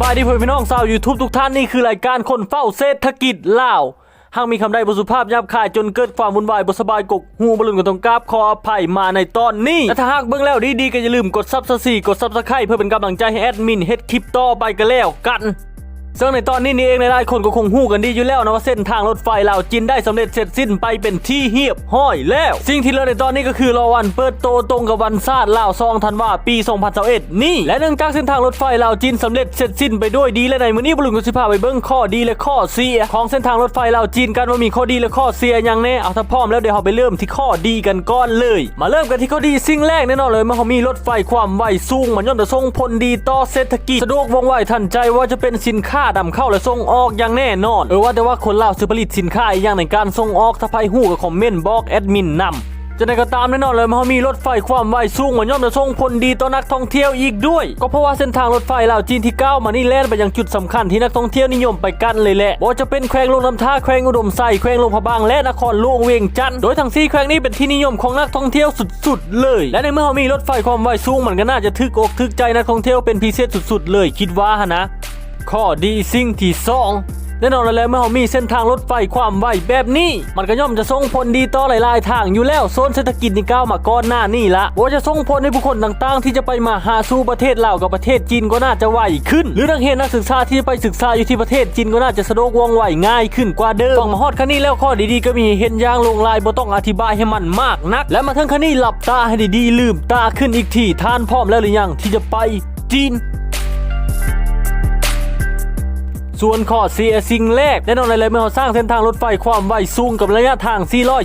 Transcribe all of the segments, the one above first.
บายดีเพื่อนพี่น้องชาวยูทูบทุกท่านนี่คือรายการคนเฝ้าเศรษฐกิจลาวหากมีคำใดบทสุภาพยับคายจนเกิดความวุ่นวายบทสบายกกหูบรุนกับตรงกราบขออภัยมาในตอนนี้และถ้าหากเบิ่งแล้วดีๆก็อย่าลืมกดซับสไครต์กดซับสไครต์เพื่อเป็นกำลังใจให้แอดมินเฮ็ดคลิปต่อไปกันแล้วกัน ซึ่งในตอนนี้นี่เองในหลายคนก็คงหู้กันดีอยู่แล้วนะว่าเส้นทางรถไฟลาวจีนได้สำเร็จเสร็จสิ้นไปเป็นที่เฮียบห้อยแล้ว สิ่งที่เหลือในตอนนี้ก็คือรอวันเปิดโตตรงกับวันชาติลาวซองธันวาปี2021นี่ และเนื่องจากเส้นทางรถไฟลาวจีนสำเร็จเสร็จสิ้นไปด้วยดีและในมื้อนี้บรุงกุสิพาไปเบิ่งข้อดีและข้อเสีย ของเส้นทางรถไฟลาวจีนกันว่ามีข้อดีและข้อเสียอย่างแน่เอาถ้าพร้อมแล้วเดี๋ยวเราไปเริ่มที่ข้อดีกันก่อนเลย มาเริ่มกันที่ข้อดีสิ่งแรกแน่นอนเลยมันเขามีรถไฟความไวสูงมันย่อมจะส่งผลดีต่อเศรษฐกิจสะดวกว่องไวทันใจว่าจะเป็นสินค้านำเข้าและส่งออกอย่างแน่นอน เออว่าแต่ว่าคนลาวซื้อผลิตสินค้าอย่างในการส่งออกถ้าไพหู้กับคอมเมนต์บอกแอดมินนำจะในก็ตามแน่นอนเลยมันเขามีรถไฟความไวสูงมันย่อมจะส่งผลดีต่อนักท่องเที่ยวอีกด้วย ก็เพราะว่าเส้นทางรถไฟลาวจีนที่ก้าวมานี่แล่นไปยังจุดสำคัญที่นักท่องเที่ยวนิยมไปกันเลยแหละบ่ว่าจะเป็นแควงลงน้ำท่าแควงอุดมไซแควงลงพะบางและนครหลวงเวียงจันทน์โดยทั้งสี่แควงนี้เป็นที่นิยมของนักท่องเที่ยวสุดๆ เลย และในเมื่อมีรถไฟความไวสูงมันก็น่าจะทึกอกทึกใจนักท่องเที่ยวเป็นพิเศษสุดๆ เลยคิดว่าหะนะ ข้อดีสิ่งที่สองแน่นอนแล้วเมื่อเรามีเส้นทางรถไฟความไวแบบนี้ มันก็ย่อมจะส่งผลดีต่อหลาย ๆ ทางอยู่แล้วโซนเศรษฐกิจนี่ก้าวมาก่อนหน้านี่ละว่าจะส่งผลให้ผู้คนต่าง ๆ ที่จะไปมาหาสู่ประเทศลาวกับประเทศจีนก็น่าจะไวขึ้น หรือนักเรียนนักศึกษาที่ไปศึกษาอยู่ที่ประเทศจีนก็น่าจะสะดวกว่องไวง่ายขึ้นกว่าเดิมฟังมาฮอดคันนี้แล้วข้อดี ๆ ก็มีเห็นย่างลงลายบ่ต้องอธิบายให้มันมากนัก และมาทั้งคันนี้หลับตาให้ดี ๆ ลืมตาขึ้นอีกทีท่านพร้อมแล้วหรือยังที่จะไปจีน ส่วนข้อเสียสิ่งแรกแน่นอนเลยเลยเมื่อเราสร้างเส้นทางรถไฟความไวสูงกับระยะทาง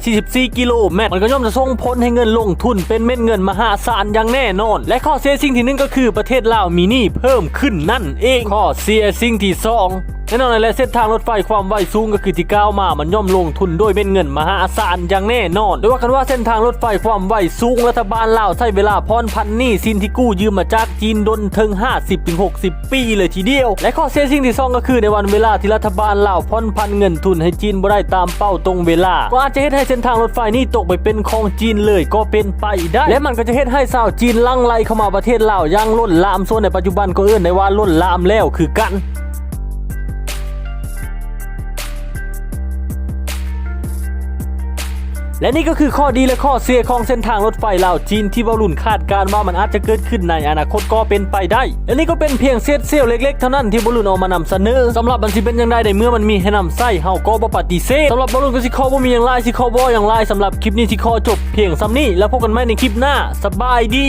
444 กิโลเมตรมันก็ย่อมจะส่งผลให้เงินลงทุนเป็นเม็ดเงินมหาศาลอย่างแน่นอน และข้อเสียสิ่งที่หนึ่งก็คือประเทศลาวมีหนี้เพิ่มขึ้นนั่นเองข้อเสียสิ่งที่สอง แน่นอนเลยเส้นทางรถไฟความไวสูงก็คือที่ก้าวมา มันย่อมลงทุนด้วยเม็ดเงินมหาศาลอย่างแน่นอนโดยว่ากันว่าเส้นทางรถไฟความไวสูงรัฐบาลลาวใช้เวลาพรพันหนี้สินที่กู้ยืมมาจากจีนดนถึง 50-60 ปีเลยทีเดียว และข้อเสียสิ่งที่สองก็คือในวันเวลาที่รัฐบาลลาวพรพันเงินทุนให้จีนบ่ได้ตามเป้าตรงเวลา ก็อาจจะเฮ็ดให้เส้นทางรถไฟนี้ตกไปเป็นของจีนเลยก็เป็นไปได้ และมันก็จะเฮ็ดให้ชาวจีนลังไหลเข้ามาประเทศลาวอย่างล้นลามส่วนในปัจจุบันก็เอื้อนได้ว่าล้นลามแล้วคือกัน และนี่ก็คือข้อดีและข้อเสียของเส้นทางรถไฟลาวจีนที่วารุนคาดการว่ามันอาจจะเกิดขึ้นในอนาคตก็เป็นไปได้ และนี่ก็เป็นเพียงเศษเสี้ยวเล็กๆเท่านั้นที่บอลลูนเอามานำเสนอสำหรับมันสิเป็นยังไงในเมื่อมันมีให้นำไส้เฮาก็บ่ปฏิเสธสำหรับบอลลูนก็สิขอบ่มีอย่างไรสิขอบ่อย่างไรสำหรับคลิปนี้สิขอจบเพียงซ้ำนี้แล้วพบกันใหม่ในคลิปหน้าสบายดี